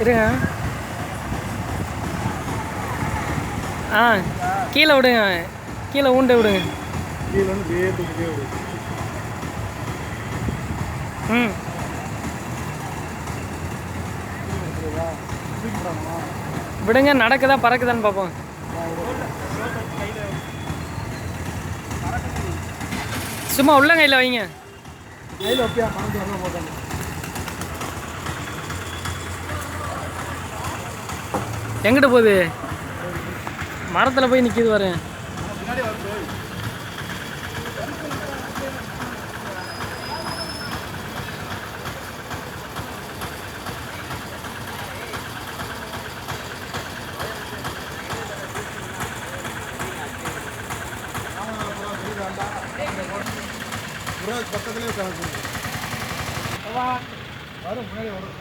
இருங்க. ஆ கீழே விடுங்க. கீழே ஊண்ட விடுங்க. ம். விடுங்க நடக்குதா பறக்குதான்னு பார்ப்போம். சும்மா உள்ளங்கையில் வைங்க. கையில் வைப்பியா வரலாம் போட்டாங்க? எங்கிட்ட போகுது? மரத்தில் போய் நிற்கிது வரேன் பக்கத்துலேயே கணக்கு வரும் முன்னாடி வரும்